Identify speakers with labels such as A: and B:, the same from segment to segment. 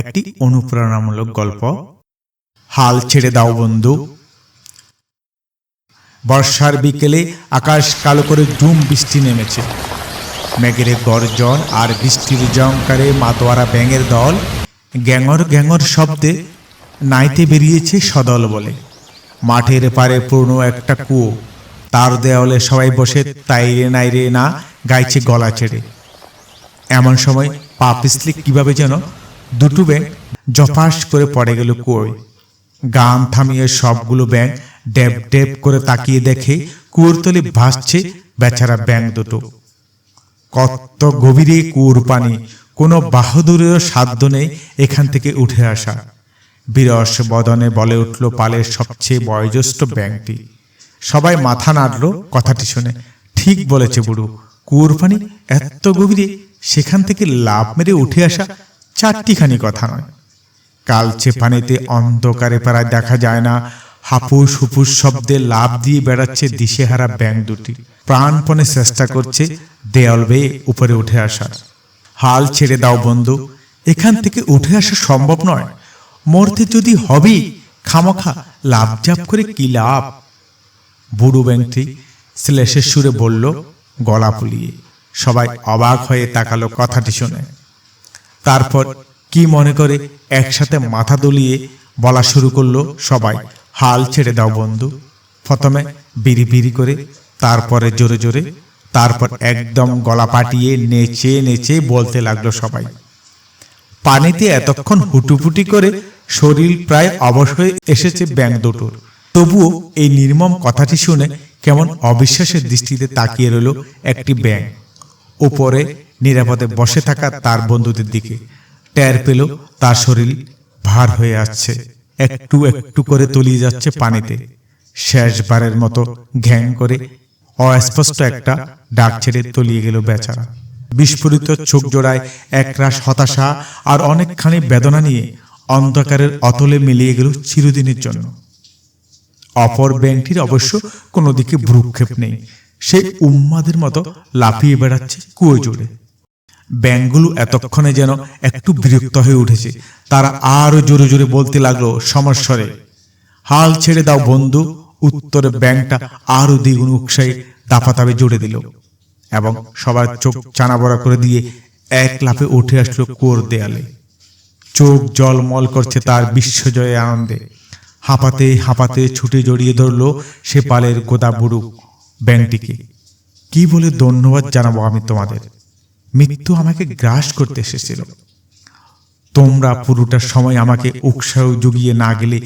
A: একটি অনুপ্রেরণামূলক গল্প। হাল ছেড়ে দাও বন্ধু। বর্ষার বিকেলে আকাশ কালো করে জুম বৃষ্টি নেমেছে। মেঘের গর্জন আর বৃষ্টির জঙ্কারে মাতোয়ারা ব্যাঙের দল গ্যাঙর গ্যাঙর শব্দে নাইতে বেরিয়েছে সদল বলে। মাঠের পারে পুরনো একটা কুয়ো। তার দেওয়ালে সবাই বসে তাইরে নাইরে না গাইছে গলা ছেড়ে। এমন সময় পা পিছলে কীভাবে যেন দুটো ব্যাঙ জপাস করে পড়ে গেল কুয়োয়। গান থামিয়ে সবগুলো ব্যাঙ ডেব ডেব করে তাকিয়ে দেখে কুয়োর তলে ভাসছে বেচারা ব্যাঙ দুটো। কত গভীরে কুয়োর পানি, কোনো বাহাদুরেরও সাধ্য নেই এখান থেকে উঠে আসা। বিরস বদনে বলে উঠল পালের সবচেয়ে বয়োজ্যেষ্ঠ ব্যাংকটি সবাই মাথা নাড়ল কথাটি শুনে। ঠিক বলেছে বুড়ো, কুয়োর পানি এত গভীরে সেখান থেকে লাভ মেরে উঠে আসা চারটিখানি কথা নয়। কালচে পানিতে অন্ধকারে প্রায় দেখা যায় না। হাপুস হুপুস শব্দে লাভ দিয়ে বেড়াচ্ছে দিশেহারা ব্যাং দুটি। প্রাণপণে চেষ্টা করছে দেয়াল বেয়ে উপরে উঠে আসার। হাল ছেড়ে দাও বন্ধু, এখান থেকে উঠে আসা সম্ভব নয়। মরতে যদি হবেই খামখা লাভ জাপ করে কি লাভ? বুড়ো ব্যাংকটি শ্লেষের সুরে বলল, গলা ফুলিয়ে। সবাই অবাক হয়ে তাকালো কথাটি শুনে। তারপর কি মনে করে একসাথে মাথা দলিয়ে বলা শুরু করল সবাই, হাল ছেড়ে দাও বন্ধু। প্রথমে বিড়ি বিড়ি করে, তারপরে জোরে জোরে, তারপর একদম গলা পাটিয়ে নেচে নেচে বলতে লাগল সবাই। পানিতে এতক্ষণ হুটুপুটি করে শরীর প্রায় অবশ হয়ে এসেছে ব্যাং দুটোর। তবুও এই নির্মম কথাটি শুনে কেমন অবিশ্বাসের দৃষ্টিতে তাকিয়ে রইল একটি ব্যাং উপরে নিরাপদে বসে থাকা তার বন্ধুদের দিকে। টের পেল তার শরীর ভার হয়ে আসছে। একটু একটু করে তলিয়ে যাচ্ছে পানিতে। শেষবারের মতো ঘ্যাং করে অস্পষ্ট একটা ডাক ছেড়ে তলিয়ে গেল বেচারা। বিস্ফোরিত চোখ জোড়ায় একরাশ হতাশা আর অনেকখানি বেদনা নিয়ে অন্ধকারের অতলে মিলিয়ে গেল চিরদিনের জন্য। অপর ব্যাংকটির অবশ্য কোনো দিকে ভ্রুক্ষেপ নেই। সে উম্মাদের মতো লাফিয়ে বেড়াচ্ছে কুয়ো জুড়ে ব্যাংকগুলো এতক্ষণে যেন একটু বিরক্ত হয়ে উঠেছে। তারা আরও জোরে জোরে বলতে লাগল, সমস্বরে, হাল ছেড়ে দাও বন্ধু। উত্তরে ব্যাংকটা আরও দ্বিগুণ উৎসাহী দাপাতাবে জুড়ে দিল এবং সবার চোখ চানাবড়া করে দিয়ে এক লাফে উঠে আসলো কোর দেয়ালে। চোখ জলমল করছে তার বিশ্বজয়ে আনন্দে। হাঁপাতে হাঁপাতে ছুটে জড়িয়ে ধরল সে পালের গোদা বুড়ো ব্যাংকটিকে। কি বলে ধন্যবাদ জানাব আমি তোমাদের? মৃত্যু আমাকে গ্রাস করতে এসেছিল। তোমরা পুরোটা সময় আমাকে উৎসাহ জুগিয়ে না গেলে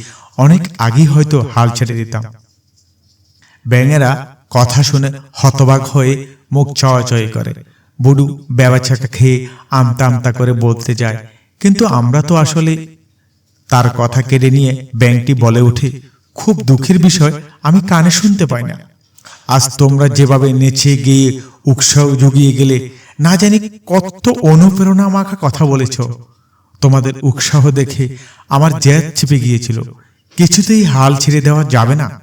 A: অনেক আগেই হয়তো হাল ছেড়ে দিতাম। ব্যাঙেরা কথা শুনে হতবাক হয়ে মুখ চয় করে। বুড়ু বেবাছাকা খেয়ে আমতা আমতা করে বলতে যায়, কিন্তু আমরা তো আসলে তার কথা কেড়ে নিয়ে ব্যাংকটি বলে ওঠে, খুব দুঃখের বিষয়, আমি কানে শুনতে পাই না। আজ তোমরা যেভাবে নেচে গিয়ে উৎসাহ জুগিয়ে গেলে না জানি কত অনুপ্রেরণা মাখা কথা বলেছ। তোমাদের উৎসাহ দেখে আমার জ্যাদ চেপে গিয়েছিল। কিছুতেই হাল ছেড়ে দেওয়া যাবে না।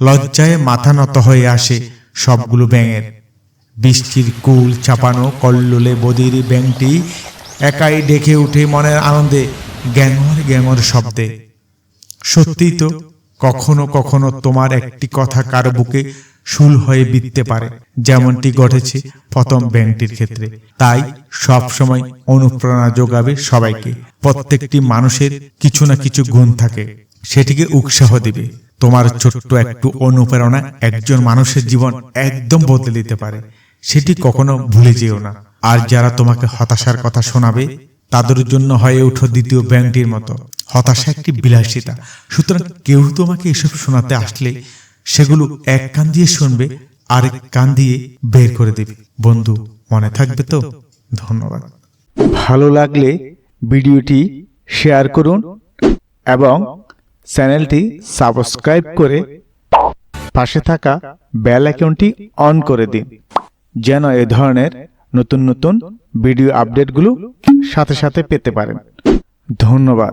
A: লজ্জায় মাথা নত হয়ে আসে সবগুলো ব্যাঙের। বৃষ্টির কুল চাপানো কল্লোলে বদির ব্যাংটি একাই ডেকে উঠে মনের আনন্দে গ্যাঙর গ্যাঙর শব্দে। সত্যিই তো কখনো কখনো তোমার একটি কথা কারও বুকে শুল হয়ে বিততে পারে। যেমনটি ঘটেছে প্রথম ব্যাংকটির ক্ষেত্রে। তাই সব সময় অনুপ্রেরণা যোগাবে সবাইকে। প্রত্যেকটি মানুষের কিছু না কিছু গুণ থাকে। সেটিকে উৎসাহ দিবে। তোমার ছোট্ট একটু অনুপ্রেরণা একজন মানুষের জীবন একদম বদলে দিতে পারে। সেটি কখনো ভুলে যেও না। আর যারা তোমাকে হতাশার কথা শোনাবে, তাদের জন্য হয়ে উঠো দ্বিতীয় ব্যাংকটির মতো। হতাশা একটি বিলাসিতা। সুতরাং কেউ তোমাকে এসব শোনাতে আসলে সেগুলো এক কান দিয়ে শুনবে, আরেক কান দিয়ে বের করে দেবে। বন্ধু, মনে থাকবে তো? ধন্যবাদ।
B: ভালো লাগলে ভিডিওটি শেয়ার করুন এবং চ্যানেলটি সাবস্ক্রাইব করে পাশে থাকা বেল আইকনটি অন করে দিন, যেন এ ধরনের নতুন নতুন ভিডিও আপডেটগুলো সাথে সাথে পেতে পারেন। ধন্যবাদ।